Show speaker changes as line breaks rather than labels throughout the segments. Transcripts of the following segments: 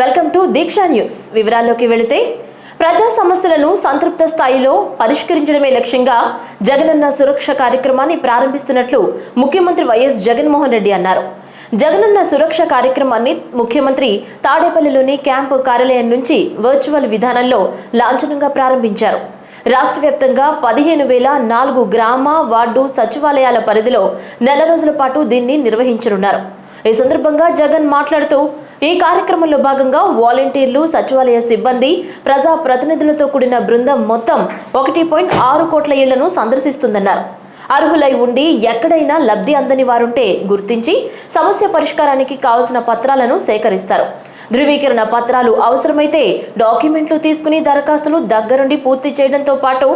welcome to Deeksha news వివరాల్లోకి వెళితే ప్రజా సమస్యలను సంతృప్త స్థాయిలో పరిష్కరించడమే లక్ష్యంగా జగనన్న సురక్ష కార్యక్రమాన్ని ప్రారంభిస్తున్నట్లు ముఖ్యమంత్రి వైఎస్ జగన్మోహన్ రెడ్డి అన్నారు జగనన్న సురక్ష కార్యక్రమాన్ని ముఖ్యమంత్రి తాడేపల్లిలోని క్యాంపు కార్యాలయం నుంచి వర్చువల్ విధానంలో లాంఛనంగా ప్రారంభించారు రాష్ట్ర వ్యాప్తంగా పదిహేను వేల నాలుగు గ్రామ వార్డు సచివాలయాల పరిధిలో నెల రోజుల పాటు దీన్ని నిర్వహించనున్నారు ఈ సందర్భంగా జగన్ మాట్లాడుతూ ఈ కార్యక్రమంలో భాగంగా వాలంటీర్లు సచివాలయ సిబ్బంది ప్రజా ప్రతినిధులతో కూడిన బృందం మొత్తం ఒకటి పాయింట్ ఆరు కోట్ల ఇళ్లను సందర్శిస్తుందన్నారు అర్హులై ఉండి ఎక్కడైనా లబ్ధి అందని వారుంటే గుర్తించి సమస్య పరిష్కారానికి కావలసిన పత్రాలను సేకరిస్తారు ధృవీకరణ పత్రాలు అవసరమైతే డాక్యుమెంట్లు తీసుకుని దరఖాస్తును దగ్గరుండి పూర్తి చేయడంతో పాటు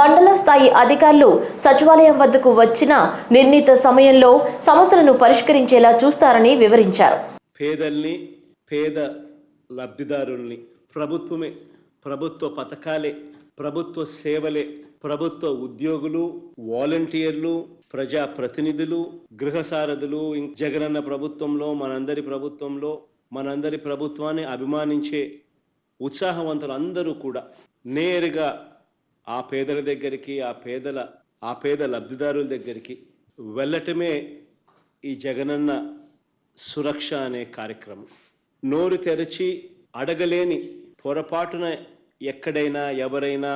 మండల స్థాయి అధికారులు సచివాలయం వద్దకు వచ్చిన నిర్ణీత సమయంలో సమస్యలను పరిష్కరించేలా చూస్తారని వివరించారు
పేదల్ని పేద లబ్ధిదారుల్ని ప్రభుత్వమే ప్రభుత్వ పథకాలే ప్రభుత్వ సేవలే ప్రభుత్వ ఉద్యోగులు వాలంటీర్లు ప్రజా ప్రతినిధులు గృహసారథులు జగనన్న ప్రభుత్వంలో మనందరి ప్రభుత్వంలో మనందరి ప్రభుత్వాన్ని అభిమానించే ఉత్సాహవంతులు అందరూ కూడా నేరుగా ఆ పేదల దగ్గరికి ఆ పేదల ఆ పేద లబ్ధిదారుల దగ్గరికి వెళ్ళటమే ఈ జగనన్న సురక్ష అనే కార్యక్రమం నోరు తెరచి అడగలేని పొరపాటున ఎక్కడైనా ఎవరైనా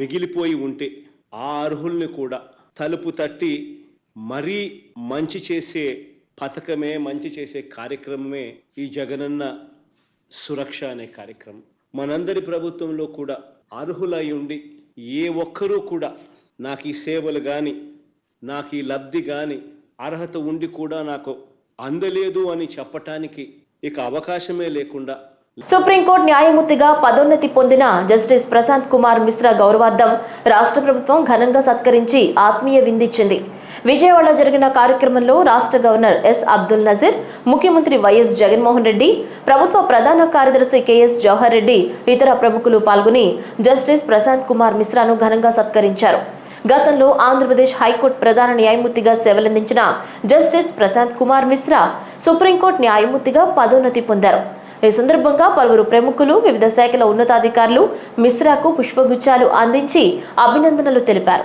మిగిలిపోయి ఉంటే ఆ అర్హుల్ని కూడా తలుపు తట్టి మరీ మంచి చేసే పథకమే మంచి చేసే కార్యక్రమమే ఈ జగనన్న సురక్ష అనే కార్యక్రమం మనందరి ప్రభుత్వంలో కూడా అర్హులై ఉండి ఏ ఒక్కరూ కూడా నాకు ఈ సేవలు కానీ నాకు ఈ లబ్ధి కానీ అర్హత ఉండి కూడా నాకు అందలేదు అని చెప్పటానికి ఇక అవకాశమే లేకుండా
సుప్రీంకోర్టు న్యాయమూర్తిగా పదోన్నతి పొందిన జస్టిస్ ప్రశాంత్ కుమార్ మిశ్రా గౌరవార్థం రాష్ట్ర ప్రభుత్వం ఘనంగా సత్కరించి ఆత్మీయ విందిచ్చింది విజయవాడలో జరిగిన కార్యక్రమంలో రాష్ట్ర గవర్నర్ ఎస్ అబ్దుల్ నజీర్ ముఖ్యమంత్రి వైఎస్ జగన్మోహన్ రెడ్డి ప్రభుత్వ ప్రధాన కార్యదర్శి కెఎస్ జవహర్ రెడ్డి ఇతర ప్రముఖులు పాల్గొని జస్టిస్ ప్రశాంత్ కుమార్ మిశ్రాను ఘనంగా సత్కరించారు గతంలో ఆంధ్రప్రదేశ్ హైకోర్టు ప్రధాన న్యాయమూర్తిగా సేవలందించిన జస్టిస్ ప్రశాంత్ కుమార్ మిశ్రా సుప్రీంకోర్టు న్యాయమూర్తిగా పదోన్నతి పొందారు ఈ సందర్భంగా పలువురు ప్రముఖులు వివిధ శాఖల ఉన్నతాధికారులు మిశ్రాకు పుష్పగుచ్చాలు అందించి అభినందనలు తెలిపారు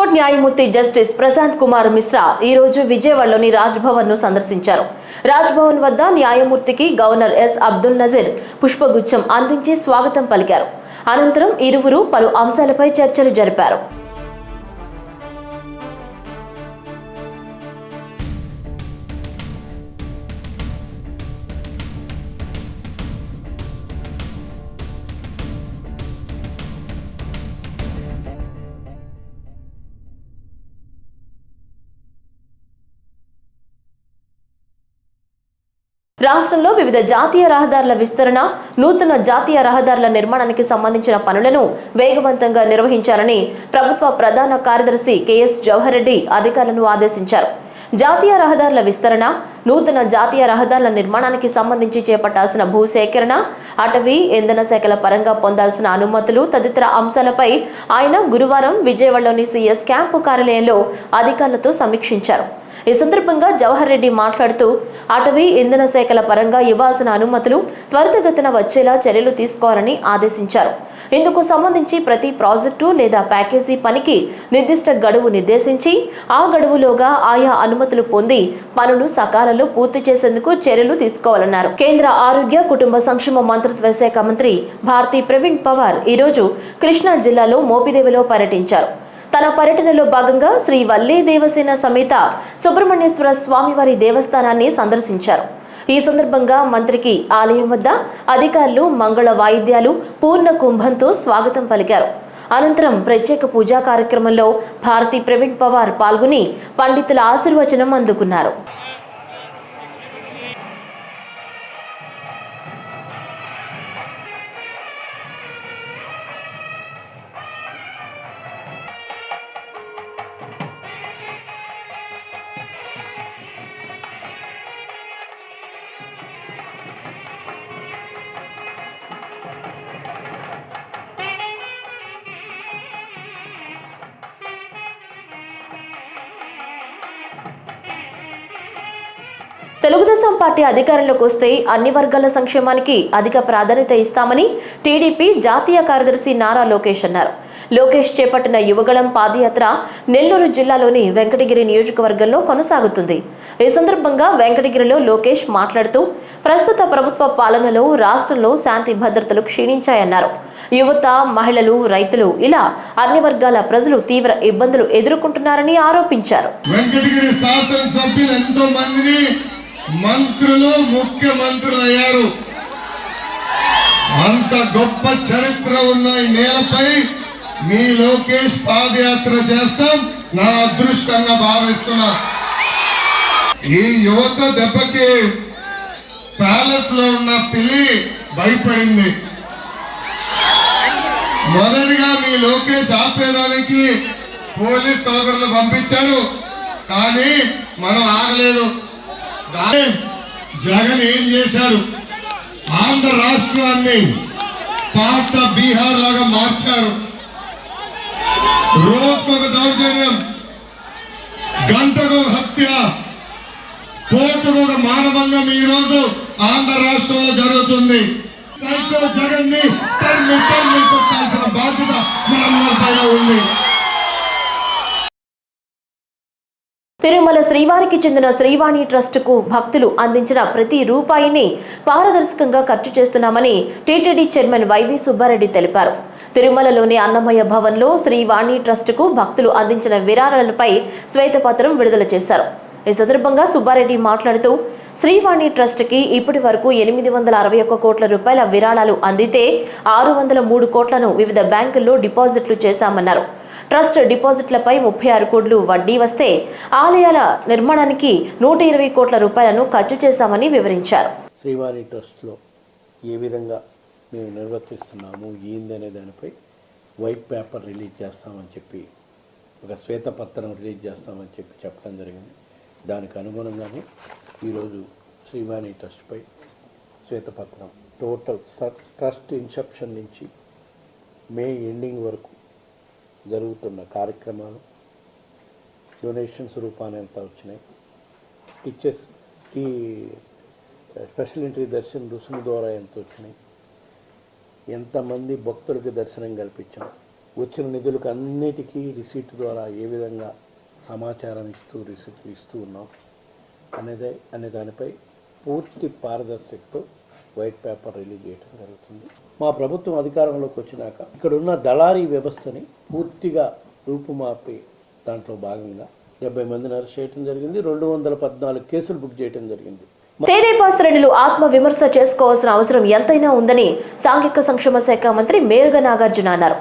హైకోర్టు న్యాయమూర్తి జస్టిస్ ప్రశాంత్ కుమార్ మిశ్రా ఈ రోజు విజయవాడలోని రాజ్భవన్ ను సందర్శించారు రాజ్భవన్ వద్ద న్యాయమూర్తికి గవర్నర్ ఎస్ అబ్దుల్ నజీర్ పుష్పగుచ్చం అందించి స్వాగతం పలికారు అనంతరం ఇరువురు పలు అంశాలపై చర్చలు జరిపారు రాష్ట్రంలో వివిధ జాతీయ రహదారుల విస్తరణ నూతన జాతీయ రహదారుల నిర్మాణానికి సంబంధించిన పనులను వేగవంతంగా నిర్వహించాలని ప్రభుత్వ ప్రధాన కార్యదర్శి కెఎస్ జవహర్ రెడ్డి అధికారులను ఆదేశించారు జాతీయ రహదారుల విస్తరణ నూతన జాతీయ రహదారుల నిర్మాణానికి సంబంధించి చేపట్టాల్సిన భూసేకరణ అటవీ ఇంధన శాఖల పరంగా పొందాల్సిన అనుమతులు తదితర అంశాలపై ఆయన గురువారం విజయవాడలోని సీఎస్ క్యాంపు కార్యాలయంలో అధికారులతో సమీక్షించారు ఈ సందర్భంగా జవహర్ రెడ్డి మాట్లాడుతూ అటవీ ఇంధన శాఖల పరంగా ఇవ్వాల్సిన అనుమతులు త్వరితగతిన వచ్చేలా చర్యలు తీసుకోవాలని ఆదేశించారు ఇందుకు సంబంధించి ప్రతి ప్రాజెక్టు లేదా ప్యాకేజీ పనికి నిర్దిష్ట గడువు నిర్దేశించి ఆ గడువులోగా ఆయా అనుమతులు పొంది పనులు సకాలంలో పూర్తి చేసేందుకు చర్యలు తీసుకోవాలన్నారు కేంద్ర ఆరోగ్య కుటుంబ సంక్షేమ మంత్రిత్వ శాఖ మంత్రి భారతి ప్రవీణ్ పవార్ ఈరోజు కృష్ణా జిల్లాలో మోపిదేవిలో పర్యటించారు తన పర్యటనలో భాగంగా శ్రీ వల్లే దేవసేన సమేత సుబ్రహ్మణ్యేశ్వర స్వామివారి దేవస్థానాన్ని సందర్శించారు ఈ సందర్భంగా మంత్రికి ఆలయం వద్ద అధికారులు మంగళ వాయిద్యాలు పూర్ణ కుంభంతో స్వాగతం పలికారు అనంతరం ప్రత్యేక పూజా కార్యక్రమంలో భారతి ప్రవీణ్ పవార్ పాల్గొని పండితుల ఆశీర్వచనం అందుకున్నారు తెలుగుదేశం పార్టీ అధికారంలోకి వస్తే అన్ని వర్గాల సంక్షేమానికి అధిక ప్రాధాన్యత ఇస్తామని టీడీపీ జాతీయ కార్యదర్శి నారా లోకేష్ అన్నారు లోకేష్ చేపట్టిన యువగళం పాదయాత్ర నెల్లూరు జిల్లాలోని వెంకటగిరి నియోజకవర్గంలో కొనసాగుతుంది ఈ సందర్భంగా వెంకటగిరిలో లోకేష్ మాట్లాడుతూ ప్రస్తుత ప్రభుత్వ పాలనలో రాష్ట్రంలో శాంతి భద్రతలు క్షీణించాయన్నారు యువత మహిళలు రైతులు ఇలా అన్ని వర్గాల ప్రజలు తీవ్ర ఇబ్బందులు ఎదుర్కొంటున్నారని ఆరోపించారు
వెంకటగిరి శాసనసభ్యులు ఎంతో మందిని మంత్రులు ముఖ్యమంత్రులు అయ్యారు అంత గొప్ప చరిత్ర ఉన్న ఈ నేలపై మీ లోకేష్ పాదయాత్ర చేస్తాం నా అదృష్టంగా భావిస్తున్నా ఈ యువత దెబ్బకి ప్యాలెస్ లో ఉన్న పిల్లి భయపడింది మొదటిగా మీ లోకేష్ ఆపేదానికి పోలీస్ సోదరులు పంపించారు కానీ మనం ఆగలేదు జగన్ ఏం చేశారు ఆంధ్ర రాష్ట్రాన్ని పాత బీహార్ లాగా మార్చారు రోజుకొక దౌర్జన్యం గంటకు హత్య ఒక మానభంగం ఈ రోజు ఆంధ్ర రాష్ట్రంలో జరుగుతుంది సైకో జగన్ ని
తిరుమల శ్రీవారికి చెందిన శ్రీవాణి ట్రస్టుకు భక్తులు అందించిన ప్రతి రూపాయిని పారదర్శకంగా ఖర్చు చేస్తున్నామని టీటీడీ చైర్మన్ వైవి సుబ్బారెడ్డి తెలిపారు తిరుమలలోని అన్నమయ్య భవన్లో శ్రీవాణి ట్రస్టుకు భక్తులు అందించిన విరాళాలపై శ్వేతపత్రం విడుదల చేశారు ఈ సందర్భంగా సుబ్బారెడ్డి మాట్లాడుతూ శ్రీవాణి ట్రస్ట్కి ఇప్పటి వరకు ఎనిమిది వందల అరవై ఒక్క కోట్ల రూపాయల విరాళాలు అందితే ఆరు వందల మూడు కోట్లను వివిధ బ్యాంకుల్లో డిపాజిట్లు చేశామన్నారు ట్రస్ట్ డిపాజిట్లపై ముప్పై ఆరు కోట్లు వడ్డీ వస్తే ఆలయాల నిర్మాణానికి నూట ఇరవై కోట్ల రూపాయలను ఖర్చు చేశామని వివరించారు
శ్రీవారి ట్రస్ట్లో ఏ విధంగా మేము నిర్వర్తిస్తున్నాము ఏందనే దానిపై వైట్ పేపర్ రిలీజ్ చేస్తామని చెప్పి ఒక శ్వేతపత్రం రిలీజ్ చేస్తామని చెప్పి చెప్పడం జరిగింది దానికి అనుగుణంగానే ఈరోజు శ్రీవాణి ట్రస్ట్పై శ్వేతపత్రం టోటల్ ట్రస్ట్ ఇన్సెప్షన్ నుంచి మే ఎండింగ్ వరకు జరుగుతున్న కార్యక్రమాలు డొనేషన్స్ రూపాన్ని ఎంత వచ్చినాయి టీచర్స్కి స్పెషల్ ఎంట్రీ దర్శనం రుసుము ద్వారా ఎంత వచ్చినాయి ఎంతమంది భక్తులకి దర్శనం కల్పించాం వచ్చిన నిధులకు అన్నిటికీ రిసీట్ ద్వారా ఏ విధంగా సమాచారం ఇస్తూ రిసీట్ ఇస్తూ ఉన్నాం అనేదే అనే దానిపై పూర్తి పారదర్శకతో వైట్ పేపర్ రిలీజ్ చేయడం జరుగుతుంది మా ప్రభుత్వం అధికారంలోకి వచ్చినాక ఇక్కడున్న దళారీ వ్యవస్థని పూర్తిగా రూపుమాపి దాంట్లో భాగంగా డెబ్బై మందిని అరెస్ట్ చేయడం జరిగింది రెండు వందల పద్నాలుగు కేసులు బుక్ చేయడం జరిగింది
తెదేపా శ్రేణులు ఆత్మ విమర్శ చేసుకోవాల్సిన అవసరం ఎంతైనా ఉందని సాంఘిక సంక్షేమ శాఖ మంత్రి మేరుగ నాగార్జున అన్నారు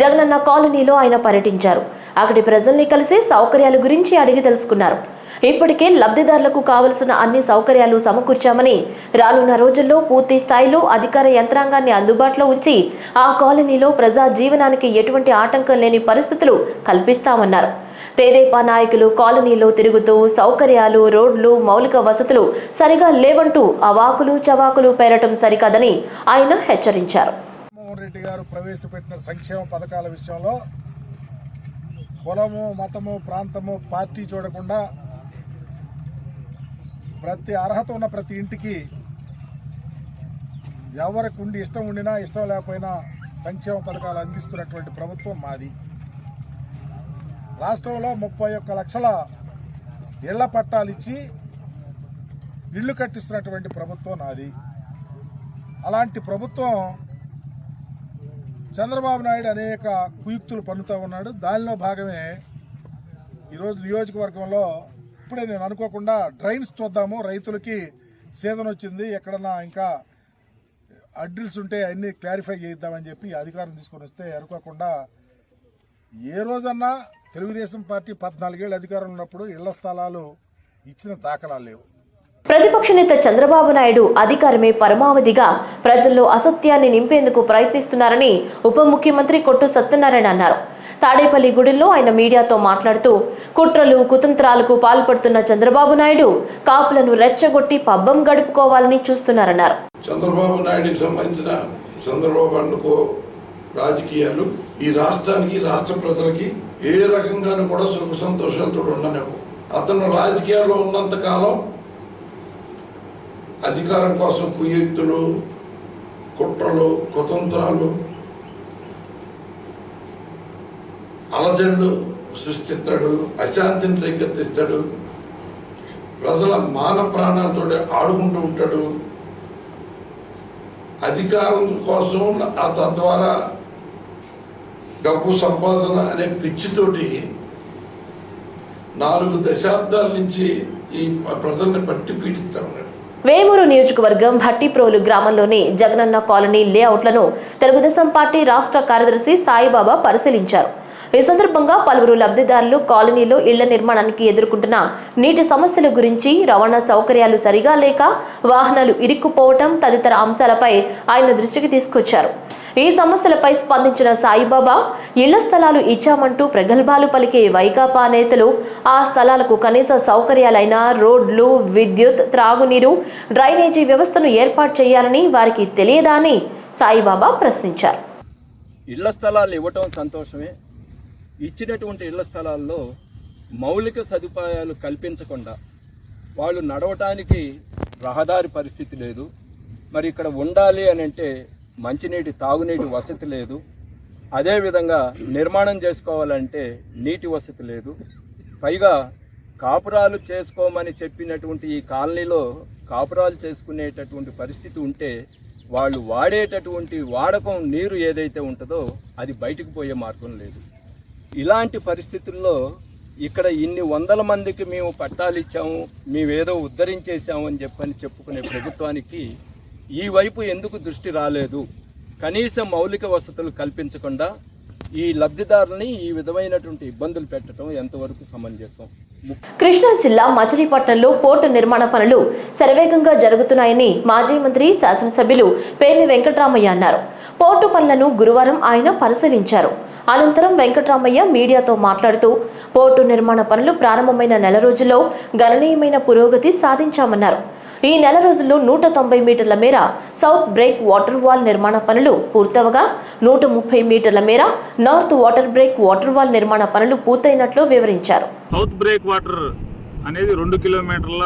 జగనన్న కాలనీలో ఆయన పర్యటించారు అక్కడి ప్రజల్ని కలిసి సౌకర్యాల గురించి అడిగి తెలుసుకున్నారు ఇప్పటికే లబ్ధిదారులకు కావలసిన అన్ని సౌకర్యాలు సమకూర్చామని రానున్న రోజుల్లో పూర్తి స్థాయిలో అధికార యంత్రాంగాన్ని అందుబాటులో ఉంచి ఆ కాలనీలో ప్రజా జీవనానికి ఎటువంటి ఆటంకం లేని పరిస్థితులు కల్పిస్తామన్నారు తెదేపా నాయకులు కాలనీలో తిరుగుతూ సౌకర్యాలు రోడ్లు మౌలిక వసతులు సరిగా లేవంటూ అవాకులు చవాకులు పేరటం సరికాదని ఆయన హెచ్చరించారు
జగన్మోహన్ రెడ్డి గారు ప్రవేశపెట్టిన సంక్షేమ పథకాల విషయంలో కులము మతము ప్రాంతము పార్టీ చూడకుండా ప్రతి అర్హత ఉన్న ప్రతి ఇంటికి ఎవరికి ఉండి ఇష్టం ఉండినా ఇష్టం లేకపోయినా సంక్షేమ పథకాలు అందిస్తున్నటువంటి ప్రభుత్వం మాది రాష్ట్రంలో ముప్పై ఒక్క లక్షల ఇళ్ల పట్టాలు ఇచ్చి ఇళ్లు కట్టిస్తున్నటువంటి ప్రభుత్వం నాది అలాంటి ప్రభుత్వం చంద్రబాబు నాయుడు అనేక కుయుక్తులు పన్నుతూ ఉన్నాడు దానిలో భాగమే ఈరోజు నియోజకవర్గంలో ఇప్పుడే నేను అనుకోకుండా డ్రైన్స్ చూద్దాము రైతులకి సీజన్ వచ్చింది ఎక్కడన్నా ఇంకా అడ్రిల్స్ ఉంటే అన్నీ క్లారిఫై చేయిద్దామని చెప్పి అధికారం తీసుకొని వస్తే అనుకోకుండా ఏ రోజన్నా తెలుగుదేశం పార్టీ పద్నాలుగేళ్ళు అధికారంలో ఉన్నప్పుడు ఇళ్ల స్థలాలు ఇచ్చిన దాఖలాలు లేవు
ప్రతిపక్ష నేత చంద్రబాబు నాయుడు అధికారమే పరమావధిగా ప్రజల్లో అసత్యాన్ని నింపేందుకు ప్రయత్నిస్తున్నారని ఉప ముఖ్యమంత్రి కొట్టు సత్యనారాయణ అన్నారు తాడేపల్లి గుడిలో ఆయన మీడియాతో మాట్లాడుతూ కుట్రలు కుతంత్రాలకు పాల్పడుతున్న చంద్రబాబు నాయుడు కాపులను రెచ్చగొట్టి పబ్బం గడుపుకోవాలని చూస్తున్నారన్నారు
చంద్రబాబు నాయుడుకి సంబంధించిన చంద్రబాబు రాజకీయాలు ఈ రాష్ట్రానికి రాష్ట్ర ప్రజలకి ఏ కూడా సుఖ సంతోషాలతో ఉండనివ్వు అతను రాజకీయాల్లో ఉన్నంత కాలం అధికారం కోసం కుయ్యెత్తులు కుట్రలు కుతంత్రాలు అలజడులు సృష్టిస్తాడు అశాంతిని రేకెత్తిస్తాడు ప్రజల మాన ప్రాణాలతో ఆడుకుంటూ ఉంటాడు అధికారం కోసం ఆ తద్వారా డబ్బు సంపాదన అనే పిచ్చితోటి నాలుగు దశాబ్దాల నుంచి ఈ ప్రజల్ని పట్టి పీడిస్తాడు
వేమూరు నియోజకవర్గం భట్టిప్రోలు గ్రామంలోని జగనన్న కాలనీ లేఅవుట్లను తెలుగుదేశం పార్టీ రాష్ట్ర కార్యదర్శి సాయిబాబా పరిశీలించారు ఈ సందర్భంగా పలువురు లబ్ధిదారులు కాలనీలో ఇళ్ల నిర్మాణానికి ఎదుర్కొంటున్న నీటి సమస్యల గురించి రవాణా సౌకర్యాలు సరిగా లేక వాహనాలు ఇరుక్కుపోవటం తదితర అంశాలపై ఆయన దృష్టికి తీసుకొచ్చారు ఈ సమస్యలపై స్పందించిన సాయిబాబా ఇళ్ల స్థలాలు ఇచ్చామంటూ ప్రగల్భాలు పలికే వైకాపా నేతలు ఆ స్థలాలకు కనీస సౌకర్యాలైన రోడ్లు విద్యుత్ త్రాగునీరు డ్రైనేజీ వ్యవస్థను ఏర్పాటు చేయాలని వారికి తెలియదా అని సాయిబాబా ప్రశ్నించారు
ఇళ్ల స్థలాలు ఇవ్వటం సంతోషమే ఇచ్చినటువంటి ఇళ్ల స్థలాల్లో మౌలిక సదుపాయాలు కల్పించకుండా వాళ్ళు నడవటానికి రహదారి పరిస్థితి లేదు మరి ఇక్కడ ఉండాలి అని అంటే మంచినీటి తాగునీటి వసతి లేదు అదేవిధంగా నిర్మాణం చేసుకోవాలంటే నీటి వసతి లేదు పైగా కాపురాలు చేసుకోమని చెప్పినటువంటి ఈ కాలనీలో కాపురాలు చేసుకునేటటువంటి పరిస్థితి ఉంటే వాళ్ళు వాడేటటువంటి వాడకం నీరు ఏదైతే ఉంటుందో అది బయటకు పోయే మార్గం లేదు ఇలాంటి పరిస్థితుల్లో ఇక్కడ ఇన్ని వందల మందికి మేము పట్టాలు ఇచ్చాము మేమేదో ఉద్ధరించేసాము అని చెప్పని చెప్పుకునే ప్రభుత్వానికి ఈ వైపు ఎందుకు దృష్టి రాలేదు కనీస మౌలిక వసతులు కల్పించకుండా ఈ లబ్ధిదారుని ఈ విధమైనటువంటి ఇబ్బందులు పెట్టడం ఎంతవరకు సమంజసం
కృష్ణా జిల్లా మచిలీపట్నంలో పోర్టు నిర్మాణ పనులు శరవేగంగా జరుగుతున్నాయని మాజీ మంత్రి శాసనసభ్యులు పేర్ని వెంకటరామయ్య అన్నారు పోర్టు పనులను గురువారం ఆయన పరిశీలించారు అనంతరం వెంకటరామయ్య మీడియాతో మాట్లాడుతూ పోర్టు నిర్మాణ పనులు ప్రారంభమైన నెల రోజుల్లో గణనీయమైన పురోగతి సాధించామన్నారు ఈ నెల రోజుల్లో నూట తొంభై మీటర్ల మేర సౌత్ బ్రేక్ వాటర్ వాల్ నిర్మాణ పనులు పూర్తవగా నూట ముప్పై మీటర్ల మేర north water break water wall నిర్మాణ పనులు పూర్తయినట్లు వివరించారు
సౌత్ బ్రేక్ వాటర్ అనేది రెండు కిలోమీటర్ల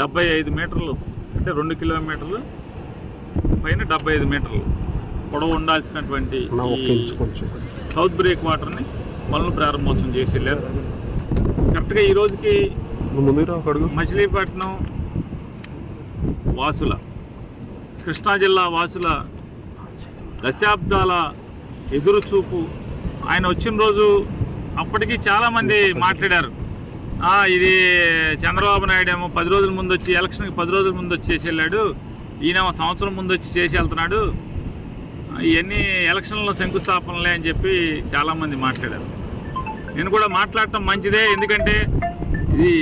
డెబ్బై ఐదు మీటర్లు అంటే రెండు కిలోమీటర్లు పైన డెబ్బై ఐదు మీటర్లు పొడవు ఉండాల్సినటువంటి సౌత్ బ్రేక్ వాటర్ని పనులు ప్రారంభోత్సవం చేసి లేదు కరెక్ట్గా ఈ రోజుకి మచిలీపట్నం వాసుల కృష్ణా జిల్లా వాసుల దశాబ్దాల ఎదురుచూపు ఆయన వచ్చిన రోజు అప్పటికి చాలామంది మాట్లాడారు ఇది చంద్రబాబు నాయుడు ఏమో పది రోజుల ముందు వచ్చి ఎలక్షన్కి పది రోజుల ముందు వచ్చి చేసి వెళ్ళాడు ఈయన సంవత్సరం ముందు వచ్చి చేసి వెళ్తున్నాడు ఇవన్నీ ఎలక్షన్లో శంకుస్థాపనలే అని చెప్పి చాలామంది మాట్లాడారు నేను కూడా మాట్లాడటం మంచిదే ఎందుకంటే ఇది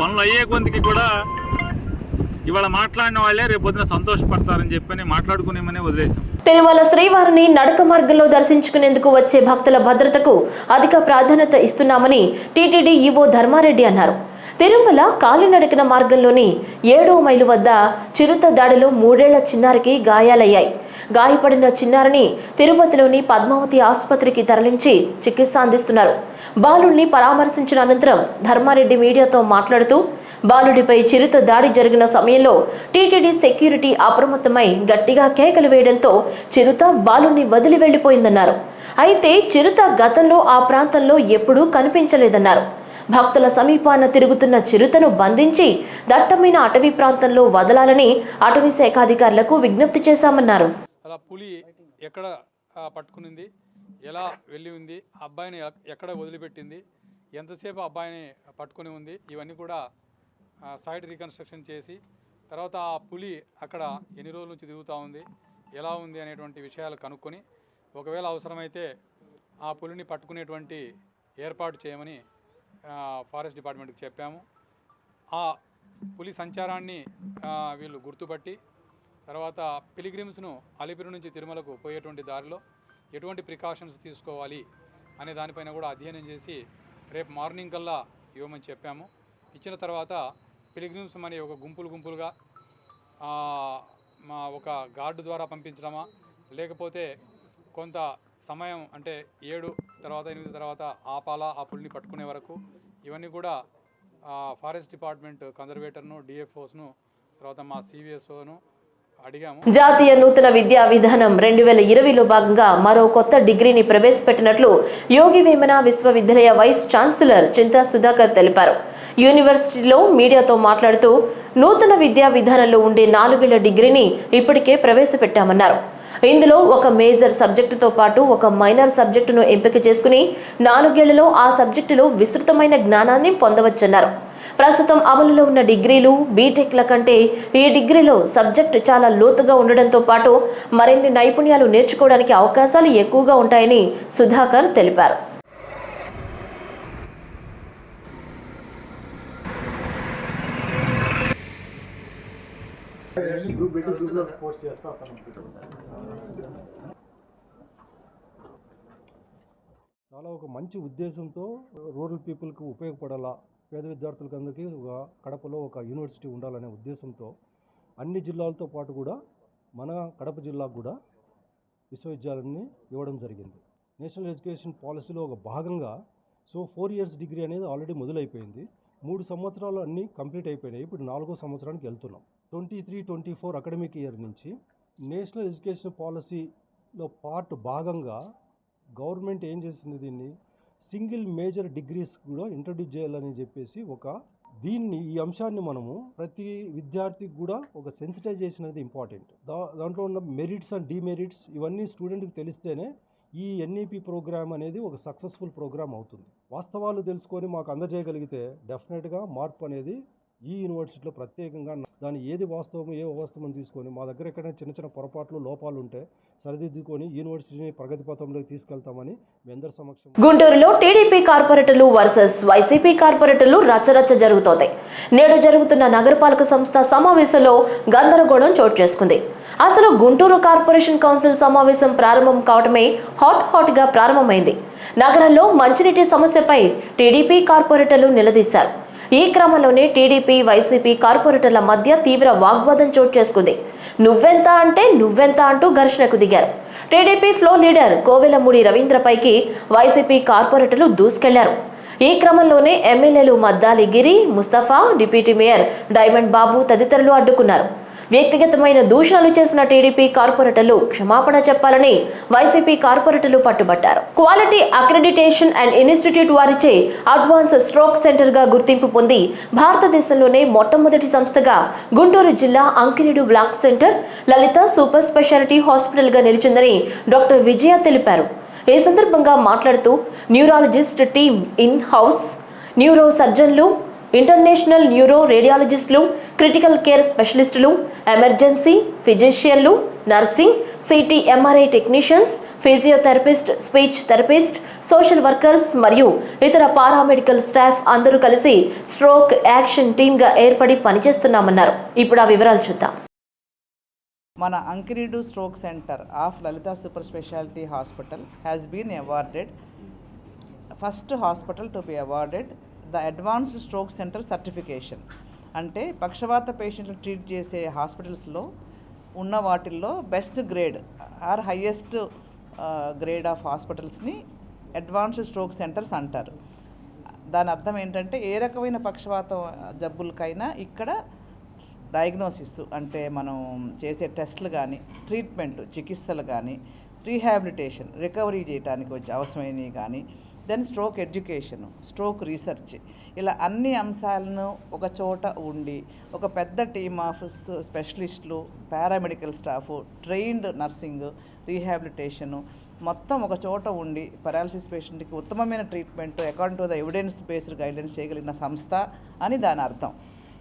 పనులు అయ్యే కొంతకి కూడా ఇవాళ మాట్లాడిన వాళ్ళే పొద్దున సంతోషపడతారని చెప్పని మాట్లాడుకునేమనే వదిలేసాం
తిరుమల శ్రీవారిని నడక మార్గంలో దర్శించుకునేందుకు వచ్చే భక్తుల భద్రతకు అధిక ప్రాధాన్యత ఇస్తున్నామని టీటీడీ ఈవో ధర్మారెడ్డి అన్నారు తిరుమల కాలినడకన మార్గంలోని ఏడో మైలు వద్ద చిరుత దాడిలో మూడేళ్ల చిన్నారికి గాయాలయ్యాయి గాయపడిన చిన్నారిని తిరుపతిలోని పద్మావతి ఆసుపత్రికి తరలించి చికిత్స అందిస్తున్నారు బాలుణ్ణి పరామర్శించిన అనంతరం ధర్మారెడ్డి మీడియాతో మాట్లాడుతూ బాలుడిపై చిరుత దాడి జరిగిన సమయంలో టీటీడీ సెక్యూరిటీ అప్రమత్తమై గట్టిగా కేకలు వేయడంతో చిరుత బాలుడిని వదిలి వెళ్లిపోయిందన్నారు అయితే చిరుత గతంలో ఆ ప్రాంతంలో ఎప్పుడూ కనిపించలేదన్నారు భక్తుల సమీపాన తిరుగుతున్న చిరుతను బంధించి దట్టమైన అటవీ ప్రాంతంలో వదలాలని అటవీ శాఖ అధికారులకు విజ్ఞప్తి చేశామన్నారు పులి ఎక్కడ పట్టుకునింది
ఎలా వెళ్ళి ఉంది అబ్బాయిని ఎక్కడ వదిలిపెట్టింది ఎంతసేపు అబ్బాయిని పట్టుకుని ఉంది ఇవన్నీ కూడా సైడ్ రీకన్స్ట్రక్షన్ చేసి తర్వాత ఆ పులి అక్కడ ఎన్ని రోజుల నుంచి తిరుగుతూ ఉంది ఎలా ఉంది అనేటువంటి విషయాలు కనుక్కొని ఒకవేళ అవసరమైతే ఆ పులిని పట్టుకునేటువంటి ఏర్పాటు చేయమని ఫారెస్ట్ డిపార్ట్మెంట్కి చెప్పాము ఆ పులి సంచారాన్ని వీళ్ళు గుర్తుపట్టి తర్వాత పిలిగ్రిమ్స్ను అలిపిరి నుంచి తిరుమలకు పోయేటువంటి దారిలో ఎటువంటి ప్రికాషన్స్ తీసుకోవాలి అనే దానిపైన కూడా అధ్యయనం చేసి రేపు మార్నింగ్ కల్లా ఇవ్వమని చెప్పాము ఇచ్చిన తర్వాత పిలిగ్రిమ్స్ మనీ ఒక గుంపులు గుంపులుగా మా ఒక గార్డు ద్వారా పంపించడమా లేకపోతే కొంత సమయం అంటే ఏడు తర్వాత ఎనిమిది తర్వాత ఆ పాల ఆ పుల్ని పట్టుకునే వరకు ఇవన్నీ కూడా ఫారెస్ట్ డిపార్ట్మెంట్ కన్జర్వేటర్ను డిఎఫ్ఓస్ను
తర్వాత మా సివిఎస్ఓను
జాతీయ నూతన విద్యా విధానం రెండు వేల ఇరవైలో భాగంగా మరో కొత్త డిగ్రీని ప్రవేశపెట్టినట్లు యోగి వేమన విశ్వవిద్యాలయ వైస్ ఛాన్సలర్ చింతా సుధాకర్ తెలిపారు యూనివర్సిటీలో మీడియాతో మాట్లాడుతూ నూతన విద్యా విధానంలో ఉండే నాలుగేళ్ల డిగ్రీని ఇప్పటికే ప్రవేశపెట్టామన్నారు ఇందులో ఒక మేజర్ సబ్జెక్టుతో పాటు ఒక మైనర్ సబ్జెక్టును ఎంపిక చేసుకుని నాలుగేళ్లలో ఆ సబ్జెక్టులో విస్తృతమైన జ్ఞానాన్ని పొందవచ్చన్నారు ప్రస్తుతం అమలులో ఉన్న డిగ్రీలు బీటెక్ల కంటే ఈ డిగ్రీలో సబ్జెక్టు చాలా లోతుగా ఉండడంతో పాటు మరిన్ని నైపుణ్యాలు నేర్చుకోవడానికి అవకాశాలు ఎక్కువగా ఉంటాయని సుధాకర్ తెలిపారు
చాలా ఒక మంచి ఉద్దేశంతో రూరల్ పీపుల్కి ఉపయోగపడాలా పేద విద్యార్థులకు అందరికీ కడపలో ఒక యూనివర్సిటీ ఉండాలనే ఉద్దేశంతో అన్ని జిల్లాలతో పాటు కూడా మన కడప జిల్లాకు కూడా విశ్వవిద్యాలయాన్ని ఇవ్వడం జరిగింది నేషనల్ ఎడ్యుకేషన్ పాలసీలో ఒక భాగంగా సో ఫోర్ ఇయర్స్ డిగ్రీ అనేది ఆల్రెడీ మొదలైపోయింది మూడు సంవత్సరాలు అన్నీ కంప్లీట్ అయిపోయినాయి ఇప్పుడు నాలుగో సంవత్సరానికి వెళ్తున్నాం twenty three twenty four academic year నుంచి నేషనల్ ఎడ్యుకేషన్ పాలసీలో పార్ట్ భాగంగా గవర్నమెంట్ ఏం చేసింది దీన్ని సింగిల్ మేజర్ డిగ్రీస్ కూడా ఇంట్రడ్యూస్ చేయాలని చెప్పేసి ఒక దీన్ని ఈ అంశాన్ని మనము ప్రతి విద్యార్థికి కూడా ఒక సెన్సిటైజేషన్ అనేది ఇంపార్టెంట్ దా దాంట్లో ఉన్న మెరిట్స్ అండ్ డిమెరిట్స్ ఇవన్నీ స్టూడెంట్కి తెలిస్తేనే ఈ ఎన్ఈపి ప్రోగ్రామ్ అనేది ఒక సక్సెస్ఫుల్ ప్రోగ్రామ్ అవుతుంది వాస్తవాలు తెలుసుకొని మాకు అందజేయగలిగితే డెఫినెట్గా మార్పు అనేది ఈ యూనివర్సిటీలో ప్రత్యేకంగా దాని ఏది వాస్తవం ఏ వాస్తవం తీసుకొని మా దగ్గర ఎక్కడైనా చిన్న చిన్న పొరపాట్లు లోపాలు ఉంటే సరిదిద్దుకొని యూనివర్సిటీని ప్రగతి పథంలోకి తీసుకెళ్తామని మీ అందరి సమక్షం గుంటూరులో
టీడీపీ కార్పొరేటర్లు వర్సెస్ వైసీపీ కార్పొరేటర్లు రచ్చరచ్చ జరుగుతోంది నేడు జరుగుతున్న నగరపాలక సంస్థ సమావేశంలో గందరగోళం చోటు చేసుకుంది అసలు గుంటూరు కార్పొరేషన్ కౌన్సిల్ సమావేశం ప్రారంభం కావటమే హాట్ హాట్ గా ప్రారంభమైంది నగరంలో మంచినీటి సమస్యపై టీడీపీ కార్పొరేటర్లు నిలదీశారు ఈ క్రమంలోనే టీడీపీ వైసీపీ కార్పొరేటర్ల మధ్య తీవ్ర వాగ్వాదం చోటు చేసుకుంది నువ్వెంత అంటే నువ్వెంత అంటూ ఘర్షణకు దిగారు టీడీపీ ఫ్లో లీడర్ కోవెలమూడి రవీంద్రపైకి వైసీపీ కార్పొరేటర్లు దూసుకెళ్లారు ఈ క్రమంలోనే ఎమ్మెల్యేలు Maddali Giri Mustafa deputy mayor diamond Babu తదితరులు అడ్డుకున్నారు వ్యక్తిగతమైన దూషణలు చేసిన టీడీపీ కార్పొరేటర్లు క్షమాపణ చెప్పాలని వైసీపీ కార్పొరేటర్లు పట్టుబట్టారు క్వాలిటీ అక్రెడిటేషన్ అండ్ ఇన్స్టిట్యూట్ వారిచే అడ్వాన్స్ స్ట్రోక్ సెంటర్ గా గుర్తింపు పొంది భారతదేశంలోనే మొట్టమొదటి సంస్థగా గుంటూరు జిల్లా Ankineedu block centre Lalitha super speciality hospital గా నిలిచిందని డాక్టర్ విజయ తెలిపారు ఈ సందర్భంగా మాట్లాడుతూ neurologist team in house neuro సర్జన్లు ఇంటర్నేషనల్ న్యూరో రేడియాలజిస్టులు క్రిటికల్ కేర్ స్పెషలిస్టులు ఎమర్జెన్సీ ఫిజిషియన్లు nursing CT MRI technicians physiotherapist speech therapist social workers మరియు ఇతర పారామెడికల్ స్టాఫ్ అందరూ కలిసి స్ట్రోక్ యాక్షన్ టీమ్గా ఏర్పడి పనిచేస్తున్నామన్నారు ఇప్పుడు ఆ వివరాలు చూద్దాం
మన Ankireedu stroke centre of Lalitha super speciality hospital has been awarded first hospital to be awarded the advanced stroke centre certification అంటే పక్షవాత పేషెంట్లు ట్రీట్ చేసే హాస్పిటల్స్లో ఉన్న వాటిల్లో best grade or highest grade of హాస్పిటల్స్ని అడ్వాన్స్డ్ స్ట్రోక్ సెంటర్స్ అంటారు దాని అర్థం ఏంటంటే ఏ రకమైన పక్షవాతం జబ్బులకైనా ఇక్కడ డయాగ్నోసిస్ అంటే మనం చేసే టెస్టులు కానీ ట్రీట్మెంట్ చికిత్సలు కానీ రీహాబిలిటేషన్ రికవరీ చేయడానికి వచ్చే అవసరమైనవి కానీ then stroke education stroke research ఇలా అన్ని అంశాలను ఒక చోట ఉండి ఒక పెద్ద టీమ్ ఆఫ్ స్పెషలిస్టులు paramedical staff trained nursing rehabilitation మొత్తం ఒక చోట ఉండి పెరాలసిస్ పేషెంట్కి ఉత్తమమైన treatment according to the evidence based guidelines చేయగలిగిన సంస్థ అని దాని అర్థం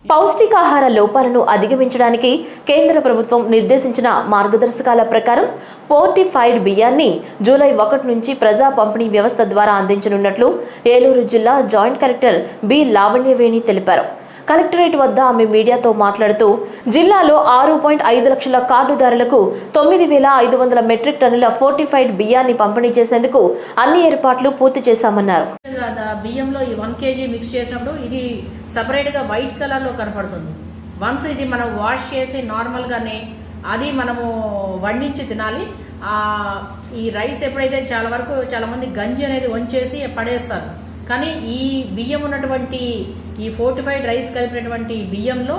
పౌష్టికాహార లోపాలను అధిగమించడానికి కేంద్ర ప్రభుత్వం నిర్దేశించిన మార్గదర్శకాల ప్రకారం పోర్టిఫైడ్ బియ్యాన్ని జూలై ఒకటి నుంచి ప్రజా పంపిణీ వ్యవస్థ ద్వారా అందించనున్నట్లు ఏలూరు జిల్లా జాయింట్ కలెక్టర్ బి లావణ్యవేణి తెలిపారు కలెక్టరేట్ వద్ద ఆమె మీడియాతో మాట్లాడుతూ జిల్లాలో ఆరు పాయింట్ ఐదు లక్షల కార్డుదారులకు తొమ్మిది వేల ఐదు వందల మెట్రిక్ టన్నుల ఫోర్టిఫైడ్ బియ్యాన్ని పంపిణీ చేసేందుకు అన్ని ఏర్పాట్లు పూర్తి చేశామన్నారు బియ్యంలో ఈ వన్ కేజీ మిక్స్ చేసినప్పుడు ఇది సపరేట్గా వైట్ కలర్లో కనపడుతుంది వన్స్ ఇది మనం వాష్ చేసి నార్మల్గానే అది మనము వండించి తినాలి ఈ రైస్ ఎప్పుడైతే చాలా వరకు చాలామంది గంజి అనేది వంచేసి పడేస్తారు కానీ ఈ బియ్యం ఉన్నటువంటి ఈ ఫోర్టిఫైడ్ రైస్ కలిపినటువంటి బియ్యంలో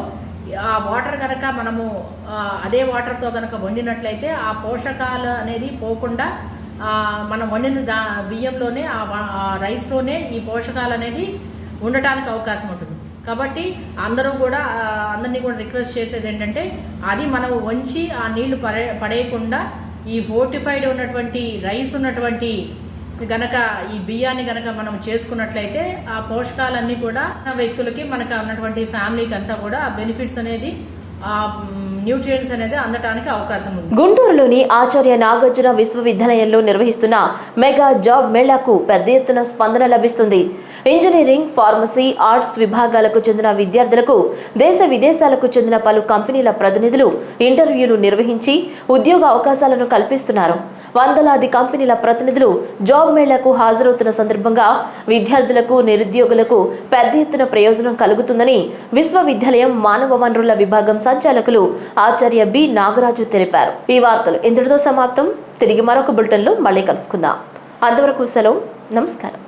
ఆ వాటర్ కనుక మనము అదే వాటర్తో కనుక వండినట్లయితే ఆ పోషకాలు అనేది పోకుండా మనం వండిన దా బియ్యంలోనే ఆ రైస్లోనే ఈ పోషకాలు అనేది ఉండటానికి అవకాశం ఉంటుంది కాబట్టి అందరూ కూడా అందరినీ కూడా రిక్వెస్ట్ చేసేది ఏంటంటే అది మనం వంచి ఆ నీళ్లు పడే పడేయకుండా ఈ ఫోర్టిఫైడ్ ఉన్నటువంటి రైస్ ఉన్నటువంటి గనక ఈ బియ్యాన్ని గనక మనం చేసుకున్నట్లయితే ఆ పోషకాలన్నీ కూడా వ్యక్తులకి మనకు ఉన్నటువంటి ఫ్యామిలీకి అంతా కూడా ఆ బెనిఫిట్స్ అనేది న్యూట్రియన్స్ అనేది అందటానికి అవకాశం ఉంది గుంటూరులోని ఆచార్య నాగార్జున విశ్వవిద్యాలయంలో నిర్వహిస్తున్న మెగా జాబ్ మేళాకు పెద్ద ఎత్తున స్పందన లభిస్తుంది ఇంజనీరింగ్ ఫార్మసీ ఆర్ట్స్ విభాగాలకు చెందిన విద్యార్థులకు దేశ విదేశాలకు చెందిన పలు కంపెనీల ప్రతినిధులు ఇంటర్వ్యూలు నిర్వహించి ఉద్యోగ అవకాశాలను కల్పిస్తున్నారు వందలాది కంపెనీల ప్రతినిధులు జాబ్ మేళాకు హాజరవుతున్న సందర్భంగా విద్యార్థులకు నిరుద్యోగులకు పెద్ద ఎత్తున ప్రయోజనం కలుగుతుందని విశ్వవిద్యాలయం మానవ వనరుల విభాగం సంచాలకులు ఆచార్య బి నాగరాజు తెలిపారు ఈ వార్తలు ఇంతటితో సమాప్తం తిరిగి మరొక లో మళ్ళీ కలుసుకుందాం అంతవరకు సెలవు నమస్కారం